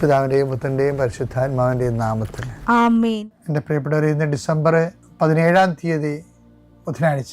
പിതാവിന്റെയും പുത്രന്റെയും പരിശുദ്ധാത്മാവിന്റെയും നാമത്തിൽ. എന്റെ പ്രിയപ്പെട്ടവർ ഇന്ന് ഡിസംബർ പതിനേഴാം തീയതി ബുധനാഴ്ച.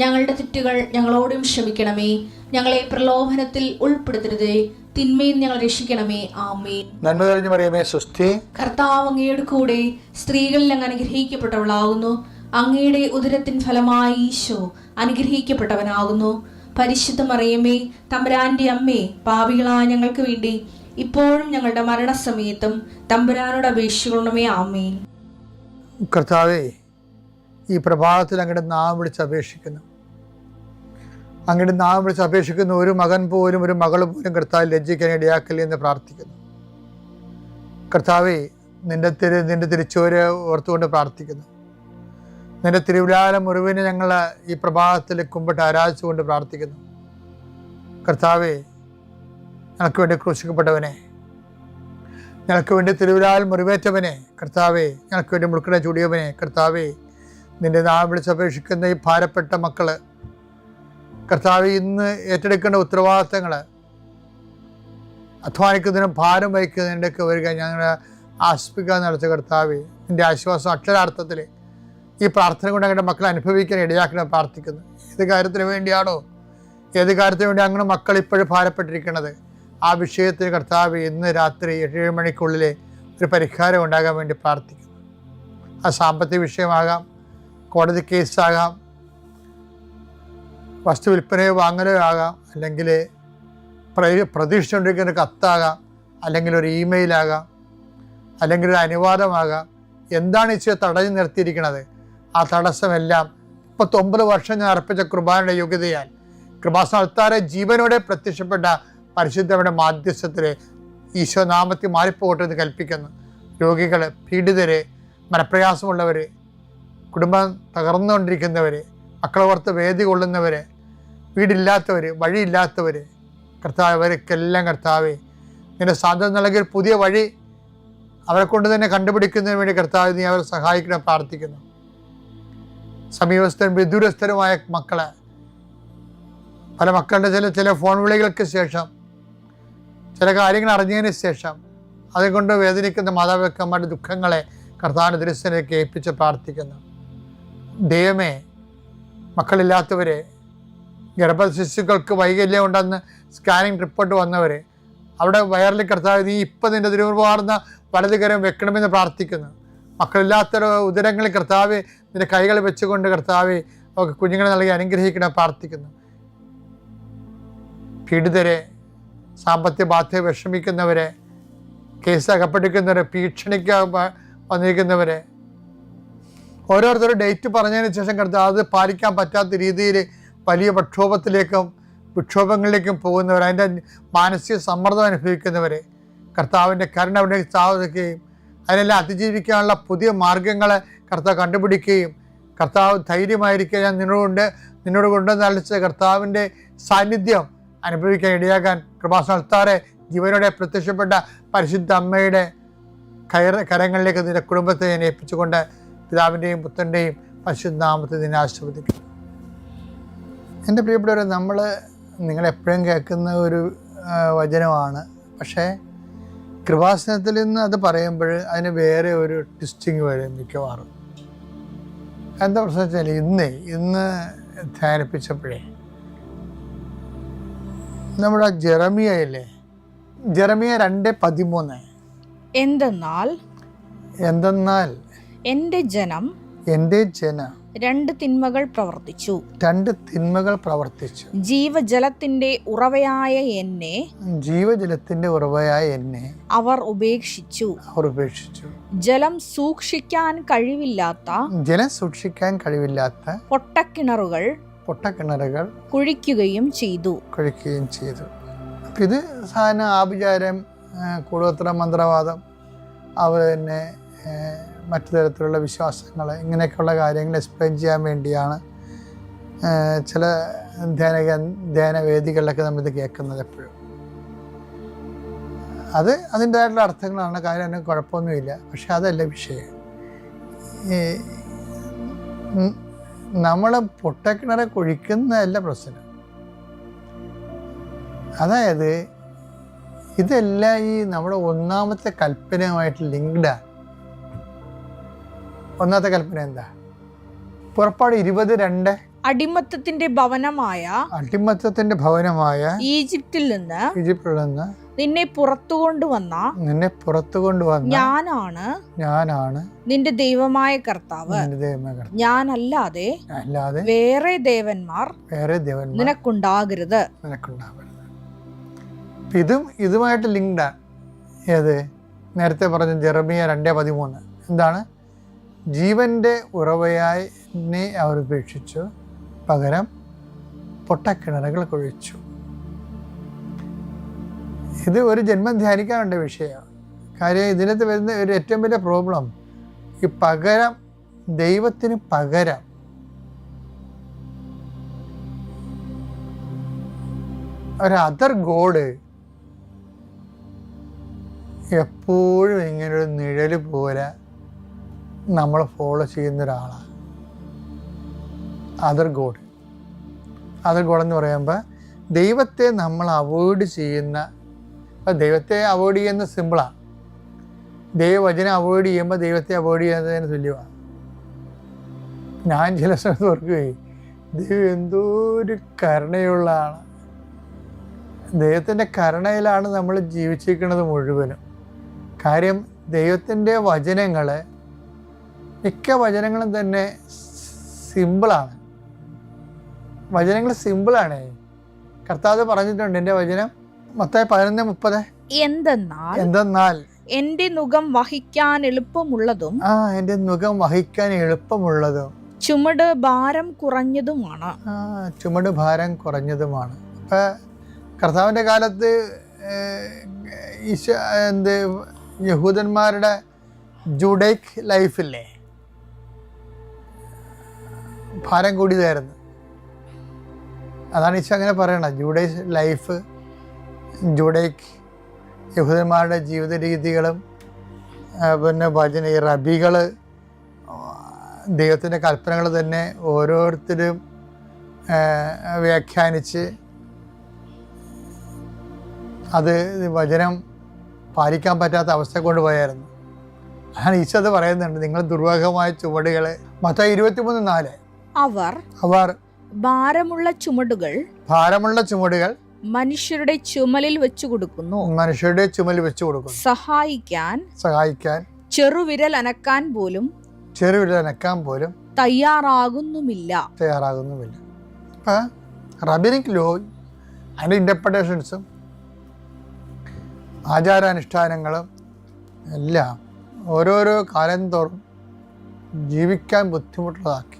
ഞങ്ങളുടെ തെറ്റുകൾ ഞങ്ങളോടും ക്ഷമിക്കണമേ. ഞങ്ങളെ പ്രലോഭനത്തിൽ ഉൾപ്പെടുത്തരുതേ. തിന്മയിൽ ഞങ്ങൾ രക്ഷിക്കണമേ. ആമേൻ. നന്മ തെളിഞ്ഞു പറയുമേ സുസ്ഥി കർത്താവ് അങ്ങയുടെ കൂടെ സ്ത്രീകളിൽ അങ്ങ് അനുഗ്രഹിക്കപ്പെട്ടവളാകുന്നു അങ്ങയുടെ ഉദരത്തിൻ ഫലമായി ഈശോ അനുഗ്രഹിക്കപ്പെട്ടവനാകുന്നു. പരിശുദ്ധ മറിയമ്മേ തമ്പുരാന്റെ അമ്മേ പാപികളായ ഞങ്ങൾക്ക് വേണ്ടി ഇപ്പോഴും ഞങ്ങളുടെ മരണസമയത്തും തമ്പുരാനോട് അപേക്ഷിക്കണമേ. ആമേൻ. കർത്താവേ ഈ പ്രഭാതത്തിൽ അങ്ങയുടെ നാം വിളിച്ച് അപേക്ഷിക്കുന്നു. അങ്ങയുടെ നാം വിളിച്ച് അപേക്ഷിക്കുന്ന ഒരു മകൻ പോലും ഒരു മകൾ പോലും കർത്താവ് ലജ്ജിക്കാൻ ഇടയാക്കില്ല എന്ന് പ്രാർത്ഥിക്കുന്നു. കർത്താവേ നിന്റെ തിരു നിന്റെ തിരിച്ചോര് ഓർത്തുകൊണ്ട് പ്രാർത്ഥിക്കുന്നു. നിന്റെ തിരുവിലാല മുറിവിനെ ഞങ്ങൾ ഈ പ്രഭാതത്തിൽ കുമ്പിട്ട് ആരാധിച്ചുകൊണ്ട് പ്രാർത്ഥിക്കുന്നു. കർത്താവേ ഞങ്ങൾക്ക് വേണ്ടി ക്രൂശിക്കപ്പെട്ടവനെ ഞങ്ങൾക്ക് വേണ്ടി തിരുവിലാൽ മുറിവേറ്റവനെ കർത്താവേ ഞങ്ങൾക്ക് വേണ്ടി മുൾക്കട ചൂടിയവനെ കർത്താവേ നിന്റെ നാം വിളിച്ചപേക്ഷിക്കുന്ന ഈ ഭാരപ്പെട്ട മക്കൾ കർത്താവ് ഇന്ന് ഏറ്റെടുക്കേണ്ട ഉത്തരവാദിത്തങ്ങൾ അധ്വാനിക്കുന്നതിനും ഭാരം വഹിക്കുന്നതിന്റെയൊക്കെ വരിക. ഞങ്ങളുടെ ആസ്പിക്കാൻ നടത്തിയ കർത്താവ് എന്റെ ആശ്വാസം അക്ഷരാർത്ഥത്തിൽ ഈ പ്രാർത്ഥന കൊണ്ട് ഞങ്ങളുടെ മക്കളെ അനുഭവിക്കാൻ ഇടയാക്കണം പ്രാർത്ഥിക്കുന്നു. ഏത് കാര്യത്തിന് വേണ്ടിയാണോ ഏത് കാര്യത്തിന് വേണ്ടി അങ്ങനെ മക്കൾ ഇപ്പോഴും ഭാരപ്പെട്ടിരിക്കുന്നത് ആ വിഷയത്തിന് കർത്താവ് ഇന്ന് രാത്രി ഏഴ് മണിക്കുള്ളിൽ ഒരു പരിഹാരം ഉണ്ടാകാൻ വേണ്ടി പ്രാർത്ഥിക്കുന്നു. ആ സാമ്പത്തിക വിഷയമാകാം കോടതി കേസാകാം വസ്തു വിൽപ്പനയോ വാങ്ങലോ ആകാം. അല്ലെങ്കിൽ പ്രതീക്ഷിച്ചുകൊണ്ടിരിക്കുന്ന കത്താകാം. അല്ലെങ്കിൽ ഒരു ഇമെയിലാകാം. അല്ലെങ്കിൽ ഒരു അനുവാദമാകാം. എന്താണ് ഈശോ തടഞ്ഞു നിർത്തിയിരിക്കുന്നത്? ആ തടസ്സമെല്ലാം മുപ്പത്തൊമ്പത് വർഷം ഞാൻ അർപ്പിച്ച കൃപാനയുടെ യോഗ്യതയാൽ കൃപാസ്ഥാനത്താരെ ജീവനോടെ പ്രത്യക്ഷപ്പെട്ട പരിശുദ്ധയുടെ മാധ്യസ്ഥത്തിൽ ഈശോ നാമത്തിൽ മാറിപ്പോകട്ടെ എന്ന് കൽപ്പിക്കുന്നു. രോഗികൾ പീഡിതരെ മനപ്രയാസമുള്ളവർ കുടുംബം തകർന്നുകൊണ്ടിരിക്കുന്നവർ മക്കളെ ഓർത്ത് വേദി കൊള്ളുന്നവർ വീടില്ലാത്തവർ വഴിയില്ലാത്തവർ കർത്താവ് അവർക്കെല്ലാം കർത്താവേ നിന്റെ സാധ്യത നൽകിയ ഒരു പുതിയ വഴി അവരെ കൊണ്ട് തന്നെ കണ്ടുപിടിക്കുന്നതിന് വേണ്ടി കർത്താവ് നീ അവരെ സഹായിക്കണം പ്രാർത്ഥിക്കുന്നു. സമീപസ്ഥരും വിദൂരസ്ഥരുമായ മക്കളെ പല മക്കളുടെ ചില ചില ഫോൺ വിളികൾക്ക് ശേഷം ചില കാര്യങ്ങൾ അറിഞ്ഞതിന് ശേഷം അതുകൊണ്ട് വേദനിക്കുന്ന മാതാപിതാക്കന്മാരുടെ ദുഃഖങ്ങളെ കർത്താവിന്റെ ദൃശ്യനെ ഏൽപ്പിച്ച് പ്രാർത്ഥിക്കുന്നു. ദൈവമേ മക്കളില്ലാത്തവരെ ഗർഭശിശുക്കൾക്ക് വൈകല്യം ഉണ്ടെന്ന് സ്കാനിങ് റിപ്പോർട്ട് വന്നവർ അവിടെ വയറിൽ കർത്താവ് നീ ഇപ്പം നിന്റെ തിരുവുപാർന്ന വലതുകരം വെക്കണമെന്ന് പ്രാർത്ഥിക്കുന്നു. മക്കളില്ലാത്ത ഉദരങ്ങളിൽ കർത്താവ് നിന്റെ കൈകൾ വെച്ചുകൊണ്ട് കർത്താവ് അവർക്ക് കുഞ്ഞുങ്ങളെ നൽകി അനുഗ്രഹിക്കണം പ്രാർത്ഥിക്കുന്നു. പീഡിതരെ സാമ്പത്തിക ബാധ്യത വിഷമിക്കുന്നവരെ കേസ് അകപ്പെട്ടിരിക്കുന്നവരെ ഭീഷണിക്ക് വന്നിരിക്കുന്നവരെ. ഓരോരുത്തരും ഡേറ്റ് പറഞ്ഞതിന് ശേഷം കർത്താവ് അത് പാലിക്കാൻ പറ്റാത്ത രീതിയിൽ വലിയ പ്രക്ഷോഭത്തിലേക്കും വിക്ഷോഭങ്ങളിലേക്കും പോകുന്നവർ അതിന്റെ മാനസിക സമ്മർദ്ദം അനുഭവിക്കുന്നവരെ കർത്താവിന്റെ കരുണ അവിടെ സ്ഥാപിക്കുകയും അതിനെല്ലാം അതിജീവിക്കാനുള്ള പുതിയ മാർഗങ്ങളെ കർത്താവ് കണ്ടുപിടിക്കുകയും കർത്താവ് ധൈര്യമായിരിക്കുക ഞാൻ നിന്നോടുകൊണ്ട് നിന്നോട് കൊണ്ടുവന്ന് അളിച്ച കർത്താവിന്റെ സാന്നിധ്യം അനുഭവിക്കാൻ ഇടയാക്കാൻ കൃപാസ്ഥാനത്താറെ ജീവനോടെ പ്രത്യക്ഷപ്പെട്ട പരിശുദ്ധ അമ്മയുടെ കയർ കരങ്ങളിലേക്ക് നിന്റെ കുടുംബത്തെ ഞാൻ ഏൽപ്പിച്ചുകൊണ്ട് പിതാവിന്റെയും പുത്രന്റെയും പരിശുദ്ധ നാമത്തെ നിന്നെ ആശീർവദിക്കുന്നു. എന്റെ പ്രിയപ്പെട്ടവരെ നമ്മൾ നിങ്ങളെപ്പോഴും കേൾക്കുന്ന ഒരു വചനമാണ്. പക്ഷേ കൃപാസനത്തിൽ നിന്ന് അത് പറയുമ്പോൾ അതിന് വേറെ ഒരു ട്വിസ്റ്റിങ് വരും മിക്കവാറും. എന്താ പ്രശ്നം വെച്ചാൽ ഇന്ന് ഇന്ന് ധ്യാനിപ്പിച്ചപ്പോഴേ നമ്മുടെ ജെറമിയയില്ലേ ജെറമിയ രണ്ട് പതിമൂന്ന്. എന്തെന്നാൽ? എന്തെന്നാൽ? എന്റെ ജനം എന്റെ ജന? രണ്ട് തിന്മകൾ പ്രവർത്തിച്ചു. രണ്ട് തിന്മകൾ പ്രവർത്തിച്ചു. ജീവജലത്തിന്റെ ഉറവയായ എന്നെ ജീവജലത്തിന്റെ ഉറവയായ എന്നെ അവർ ഉപേക്ഷിച്ചു. അവർ ഉപേക്ഷിച്ചു. ജലം സൂക്ഷിക്കാൻ കഴിവില്ലാത്ത ജലം സൂക്ഷിക്കാൻ കഴിവില്ലാത്ത പൊട്ടക്കിണറുകൾ പൊട്ടക്കിണറുകൾ കുഴിക്കുകയും ചെയ്തു. കുഴിക്കുകയും ചെയ്തു. അപ്പം ഇത് സാധാരണ ആഭിചാരം കൂടുതത്ര മന്ത്രവാദം അവർ തന്നെ മറ്റു തരത്തിലുള്ള വിശ്വാസങ്ങൾ ഇങ്ങനെയൊക്കെയുള്ള കാര്യങ്ങൾ എക്സ്പ്ലെയിൻ ചെയ്യാൻ വേണ്ടിയാണ് ചില ധ്യാന ധ്യാനവേദികളിലൊക്കെ നമ്മളിത് കേൾക്കുന്നത് എപ്പോഴും. അത് അതിന്റേതായിട്ടുള്ള അർത്ഥങ്ങളാണ് കാര്യം അതിന് കുഴപ്പമൊന്നുമില്ല. പക്ഷെ അതല്ല വിഷയം. ഈ നമ്മൾ പൊട്ടക്കിണറെ കുഴിക്കുന്നതല്ല പ്രശ്നം. അതായത് ഇതെല്ലാം ഈ നമ്മുടെ ഒന്നാമത്തെ കൽപ്പനയുമായിട്ട് ലിങ്ക്ഡാണ് ഒന്നാമത്തെ കൽപ്പന എന്താ? പുറപ്പാട് ഇരുപത് രണ്ട് അടിമത്തത്തിന്റെ ഭവനമായ അടിമത്തത്തിന്റെ ഭവനമായ ഈജിപ്തിൽ നിന്ന് ഈജിപ്തിൽ നിന്ന് നിന്നെ പുറത്തു കൊണ്ടുവന്ന നിന്നെ പുറത്തു കൊണ്ടുവന്ന ഞാനാണ് ഞാനാണ് നിന്റെ ദൈവമായ കർത്താവ്. ഞാനല്ലാതെ അല്ലാതെ വേറെ ദേവന്മാർ വേറെ ദേവന്മാർ നിനക്കുണ്ടാകരുത്. നിനക്കുണ്ടാകരുത്. ഇതും ഇതുമായിട്ട് ലിങ്ക്ഡാണ് ഏത്? നേരത്തെ പറഞ്ഞ ജെറമിയ രണ്ടേ പതിമൂന്ന്. എന്താണ്? ജീവന്റെ ഉറവയായി അവർ ഉപേക്ഷിച്ചു പകരം പൊട്ടക്കിണറുകൾ കുഴിച്ചു. ഇത് ഒരു ജന്മം ധ്യാനിക്കാനുണ്ട് വിഷയമാണ് കാര്യം ഇതിനകത്ത് വരുന്ന ഒരു ഏറ്റവും വലിയ പ്രോബ്ലം ഈ പകരം ദൈവത്തിന് പകരം. ഒരു അതർ ഗോഡ് എപ്പോഴും ഇങ്ങനൊരു നിഴൽ പോലെ നമ്മൾ ഫോളോ ചെയ്യുന്ന ഒരാളാണ് അതർ ഗോഡ് അതർ ഗോഡ് എന്ന് പറയുമ്പോൾ ദൈവത്തെ നമ്മൾ അവോയ്ഡ് ചെയ്യുന്ന ഇപ്പം ദൈവത്തെ അവോയ്ഡ് ചെയ്യുന്ന സിമ്പിളാണ് ദൈവവചനം അവോയ്ഡ് ചെയ്യുമ്പോൾ ദൈവത്തെ അവോയ്ഡ് ചെയ്യുന്നതിന് തുല്യമാണ് ഞാൻ ചില സമയത്ത് ഓർക്കുകയും ദൈവം എന്തോ ഒരു കരുണയുള്ള ആണ് ദൈവത്തിന്റെ കരുണയിലാണ് നമ്മൾ ജീവിച്ചിരിക്കുന്നത് മുഴുവനും. കാര്യം ദൈവത്തിന്റെ വചനങ്ങൾ മിക്ക വചനങ്ങളും തന്നെ സിമ്പിളാണ്. വചനങ്ങൾ സിമ്പിളാണ്. കർത്താവ് പറഞ്ഞിട്ടുണ്ട് എന്റെ വചനം. മൊത്തം പതിനൊന്ന് മുപ്പത്. എന്തെന്നാൽ എന്തെന്നാൽ എന്റെ മുഖം വഹിക്കാൻ എളുപ്പമുള്ളതും ആ എന്റെ മുഖം വഹിക്കാൻ എളുപ്പമുള്ളതും. ചുമട് ഭാരം കുറഞ്ഞതുമാണ്. ആ ചുമട് ഭാരം കുറഞ്ഞതുമാണ്. അപ്പൊ കർത്താവിന്റെ കാലത്ത് ഈശോ ഈശ എന്ത് യഹൂദന്മാരുടെ ജുഡൈക്ക് ലൈഫില്ലേ? ഭാരം കൂടിയതായിരുന്നു. അതാണ് ഈശോ അങ്ങനെ പറയണത്. ജൂഡൈസ് ലൈഫ് ജൂഡൈക്ക് യഹൂദന്മാരുടെ ജീവിത രീതികളും പിന്നെ ഭജന ഈ റബികൾ ദൈവത്തിന്റെ കൽപ്പനകൾ തന്നെ ഓരോരുത്തരും വ്യാഖ്യാനിച്ച് അത് വചനം പാലിക്കാൻ പറ്റാത്ത അവസ്ഥ കൊണ്ടുപോയായിരുന്നു. അതാണ് ഈശോ അത് പറയുന്നുണ്ട്. നിങ്ങൾ ദുർവാഹമായ ചുവടുകൾ മൊത്തം ഇരുപത്തിമൂന്ന് നാല്. അവർ അവർ ഭാരമുള്ള ചുമടുകൾ ഭാരമുള്ള ചുമടുകൾ മനുഷ്യരുടെ ചുമലിൽ വെച്ചു കൊടുക്കുന്നു. മനുഷ്യരുടെ ചുമലിൽ വെച്ചു കൊടുക്കുന്നു. സഹായിക്കാൻ സഹായിക്കാൻ ചെറുവിരൽ അനക്കാൻ പോലും ചെറുവിരൽ അനക്കാൻ പോലും തയ്യാറാകുന്നുമില്ല. തയ്യാറാകുന്നുമില്ല. ഇപ്പം റബിനിക് ലോ അതിന്റെ ഇന്റർപ്രിട്ടേഷൻസും ആചാരാനുഷ്ഠാനങ്ങളും എല്ലാം ഓരോരോ കാലം തോറും ജീവിക്കാൻ ബുദ്ധിമുട്ടുള്ളതാക്കി.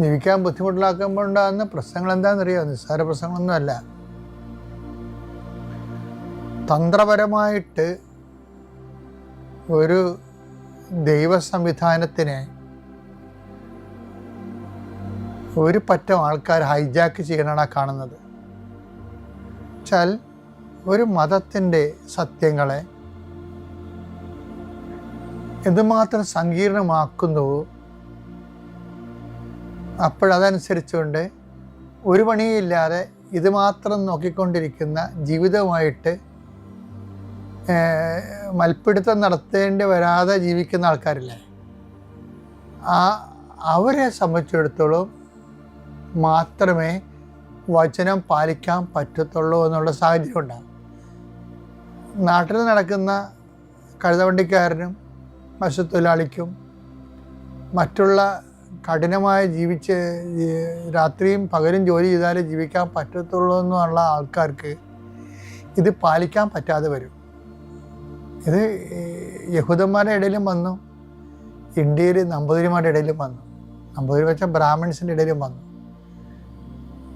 ജീവിക്കാൻ ബുദ്ധിമുട്ടിലാക്കുമ്പോൾ ഉണ്ടാകുന്ന പ്രശ്നങ്ങൾ എന്താണെന്നറിയാമോ നിസ്സാര പ്രശ്നങ്ങളൊന്നുമല്ല. തന്ത്രപരമായിട്ട് ഒരു ദൈവ സംവിധാനത്തിനെ ഒരു പറ്റം ആൾക്കാർ ഹൈജാക്ക് ചെയ്യണതാണ് കാണുന്നത്. വെച്ചാൽ ഒരു മതത്തിന്റെ സത്യങ്ങളെ എന്തുമാത്രം സങ്കീർണമാക്കുന്നുവോ അപ്പോഴതനുസരിച്ചുകൊണ്ട് ഒരു പണിയില്ലാതെ ഇത് മാത്രം നോക്കിക്കൊണ്ടിരിക്കുന്ന ജീവിതമായിട്ട് മൽപ്പിടുത്തം നടത്തേണ്ടി വരാതെ ജീവിക്കുന്ന ആൾക്കാരില്ലേ? ആ അവരെ സംബന്ധിച്ചിടത്തോളം മാത്രമേ വചനം പാലിക്കാൻ പറ്റത്തുള്ളൂ എന്നുള്ള സാഹചര്യം ഉണ്ടാകും നാട്ടിൽ നടക്കുന്ന കഴുതവണ്ടിക്കാരനും മത്സ്യത്തൊഴിലാളിക്കും മറ്റുള്ള കഠിനമായി ജീവിച്ച് രാത്രിയും പകലും ജോലി ചെയ്താലേ ജീവിക്കാൻ പറ്റത്തുള്ളൂ എന്നുള്ള ആൾക്കാർക്ക് ഇത് പാലിക്കാൻ പറ്റാതെ വരും. ഇത് യഹൂദന്മാരുടെ ഇടയിലും വന്നു. ഇന്ത്യയിൽ നമ്പൂതിരിമാരുടെ ഇടയിലും വന്നു. നമ്പൂതിരി വെച്ച ബ്രാഹ്മിൺസിന്റെ ഇടയിലും വന്നു.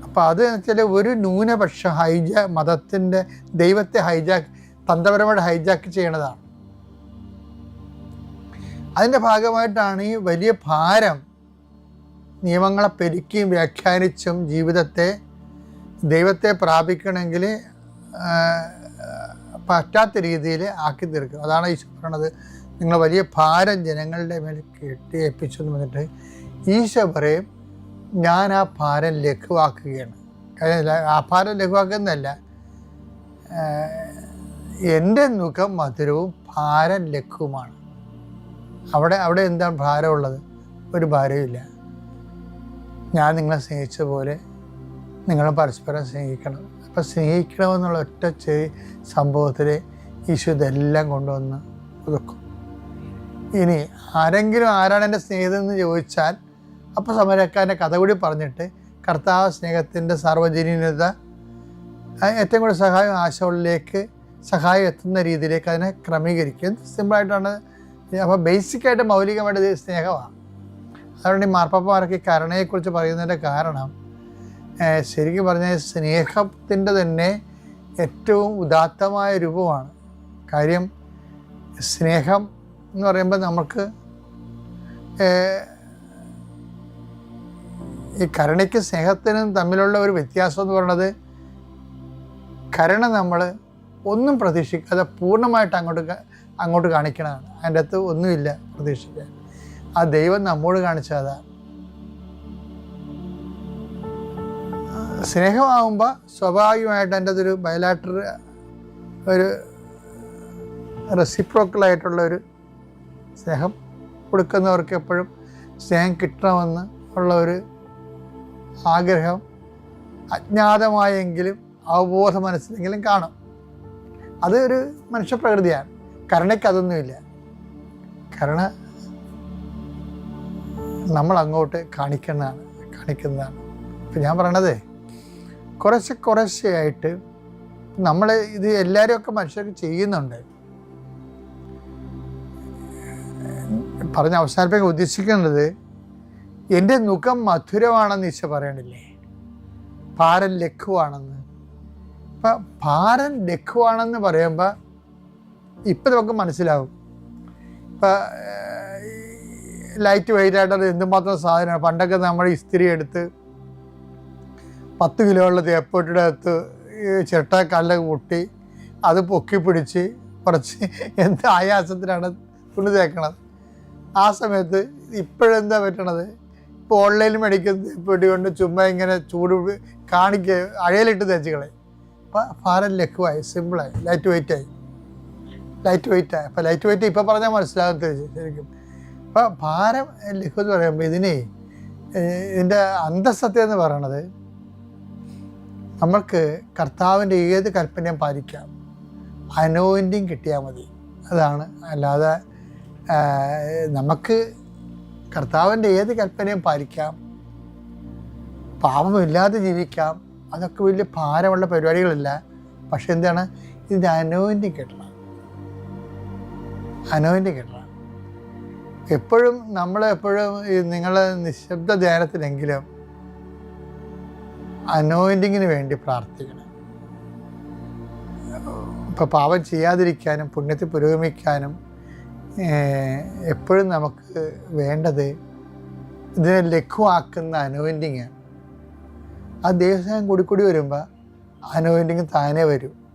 അപ്പോൾ അത് വെച്ചാൽ ഒരു ന്യൂനപക്ഷ ഹൈജാ മതത്തിന്റെ ദൈവത്തെ ഹൈജാക്ക് തന്ത്രപരമായിട്ട് ഹൈജാക്ക് ചെയ്യണതാണ്. അതിന്റെ ഭാഗമായിട്ടാണ് ഈ വലിയ ഭാരം നിയമങ്ങളെ പെരുക്കിയും വ്യാഖ്യാനിച്ചും ജീവിതത്തെ ദൈവത്തെ പ്രാപിക്കണമെങ്കിൽ പറ്റാത്ത രീതിയിൽ ആക്കി തീർക്കും അതാണ് ഈശോ പറയണത് നിങ്ങൾ വലിയ ഭാരം ജനങ്ങളുടെ മേൽ കെട്ടി ഏൽപ്പിച്ചു എന്ന് പറഞ്ഞിട്ട് ഈശോ പറയും ഞാൻ ആ ഭാരം ലഘുവാക്കുകയാണ്. ആ ഭാരം ലഘുവാക്കുന്നതല്ല. എന്റെ മുഖം മധുരവും ഭാരം ലഘുവുമാണ്. അവിടെ അവിടെ എന്താണ് ഭാരമുള്ളത്? ഒരു ഭാരമില്ല ഞാൻ നിങ്ങളെ സ്നേഹിച്ച പോലെ നിങ്ങൾ പരസ്പരം സ്നേഹിക്കണം. അപ്പം സ്നേഹിക്കണമെന്നുള്ള ഒറ്റ ചെറിയ സംഭവത്തിൽ ഈശോ ഇതെല്ലാം കൊണ്ടുവന്ന് ഒതുക്കും ഇനി ആരെങ്കിലും ആരാണ് എന്റെ സ്നേഹിതൻ എന്ന് ചോദിച്ചാൽ അപ്പോൾ സമരക്കാരന്റെ കഥ കൂടി പറഞ്ഞിട്ട് കർത്താവ് സ്നേഹത്തിന്റെ സാർവജനീനത ഏറ്റവും കൂടുതൽ സഹായം ആശകളിലേക്ക് സഹായം എത്തുന്ന രീതിയിലേക്ക് അതിനെ ക്രമീകരിക്കും. സിമ്പിളായിട്ടാണ് അപ്പോൾ ബേസിക്കായിട്ട് മൗലികമായിട്ട് സ്നേഹമാണ്. അതുകൊണ്ട് ഈ മാർപ്പാപ്പമാരൊക്കെ കരുണയെക്കുറിച്ച് പറയുന്നതിന്റെ കാരണം ശരിക്കും പറഞ്ഞാൽ സ്നേഹത്തിന്റെ തന്നെ ഏറ്റവും ഉദാത്തമായ രൂപമാണ്. കാര്യം സ്നേഹം എന്ന് പറയുമ്പോൾ നമുക്ക് ഈ കരുണയ്ക്കും സ്നേഹത്തിനും തമ്മിലുള്ള ഒരു വ്യത്യാസം എന്ന് പറയുന്നത് കരുണ നമ്മൾ ഒന്നും പ്രതീക്ഷിക്കാതെ പൂർണമായിട്ട് അങ്ങോട്ട് അങ്ങോട്ട് കാണിക്കണതാണ്. അതിന്റെ അകത്ത് ഒന്നുമില്ല പ്രതീക്ഷിക്കാൻ. ആ ദൈവം നമ്മോട് കാണിച്ചതാണ് സ്നേഹമാകുമ്പോൾ സ്വാഭാവികമായിട്ട് എന്റെ അതൊരു ബയലാറ്റർ ഒരു റെസിപ്രോക്കലായിട്ടുള്ള ഒരു സ്നേഹം കൊടുക്കുന്നവർക്ക് എപ്പോഴും സ്നേഹം കിട്ടണമെന്ന് ഉള്ള ഒരു ആഗ്രഹം അജ്ഞാതമായെങ്കിലും അവബോധ മനസ്സിലെങ്കിലും കാണും. അത് ഒരു മനുഷ്യപ്രകൃതിയാണ് കരുണയ്ക്ക് അതൊന്നുമില്ല. കാരണം നമ്മൾ അങ്ങോട്ട് കാണിക്കുന്നതാണ് കാണിക്കുന്നതാണ്. ഇപ്പം ഞാൻ പറയണത് കുറച്ച് കുറച്ചായിട്ട് നമ്മൾ ഇത് എല്ലാവരും ഒക്കെ മനുഷ്യർക്ക് ചെയ്യുന്നുണ്ട്. പറഞ്ഞ അവസാനിപ്പിക്കാൻ ഉദ്ദേശിക്കുന്നത് എന്റെ മുഖം മധുരമാണെന്ന് ഈശ പറയണില്ലേ? പാരൻ ലഘുവാണെന്ന്. അപ്പം പാരൻ ലഘുവാണെന്ന് പറയുമ്പോൾ ഇപ്പം നമുക്ക് മനസ്സിലാവും. ഇപ്പം ലൈറ്റ് വെയിറ്റ് ആയിട്ട് അത് എന്തുമാത്രം സാധനമാണ്. പണ്ടൊക്കെ നമ്മൾ ഇസ്തിരി എടുത്ത് പത്ത് കിലോ ഉള്ള തേപ്പൊട്ടിയുടെ അകത്ത് ചിരട്ട കല്ല് പൊട്ടി അത് പൊക്കി പിടിച്ച് കുറച്ച് എന്ത് ആയാസത്തിനാണ് തുണി തേക്കണത്. ആ സമയത്ത് ഇപ്പോഴെന്താ പറ്റണത്? ഇപ്പോൾ ഓൺലൈനിൽ മേടിക്കുന്ന തേപ്പൊട്ടി കൊണ്ട് ചുമ്മാ ഇങ്ങനെ ചൂട് കാണിക്കുക അഴയിലിട്ട് തേച്ച് കളയും. അപ്പം ഭാരം ലഘുവായി സിമ്പിളായി ലൈറ്റ് വെയിറ്റായി ലൈറ്റ് വെയിറ്റായി അപ്പം ലൈറ്റ് വെയിറ്റ് ഇപ്പം പറഞ്ഞാൽ മനസ്സിലാകത്തില്ല ശരിക്കും. അപ്പം ഭാരം ലഘു എന്ന് പറയുമ്പോൾ ഇതിനെ ഇതിന്റെ അന്തസത്യം എന്ന് പറയണത് നമ്മൾക്ക് കർത്താവിന്റെ ഏത് കൽപ്പനയും പാലിക്കാം. അനോയിന്റിങ് കിട്ടിയാൽ മതി. അതാണ്. അല്ലാതെ നമുക്ക് കർത്താവിന്റെ ഏത് കൽപ്പനയും പാലിക്കാം. പാപമില്ലാതെ ജീവിക്കാം. അതൊക്കെ വലിയ ഭാരമുള്ള പരിപാടികളില്ല. പക്ഷെ എന്താണ്? ഇതിന്റെ അനോയിന്റിങ് കിട്ടണം. അനോയിന്റിങ് കിട്ടണം. എപ്പോഴും നമ്മളെപ്പോഴും ഈ നിങ്ങളെ നിശബ്ദ ധ്യാനത്തിനെങ്കിലും അനോയിന്റിങ്ങിന് വേണ്ടി പ്രാർത്ഥിക്കണം. ഇപ്പോൾ പാപം ചെയ്യാതിരിക്കാനും പുണ്യത്തിൽ പുരോഗമിക്കാനും എപ്പോഴും നമുക്ക് വേണ്ടത് ഇതിനെ ലഘുവാക്കുന്ന അനോയിന്റിങ് ആ ദേവസ്വം കൂടി കൂടി വരുമ്പോൾ അനോയിന്റിങ് താനേ വരും.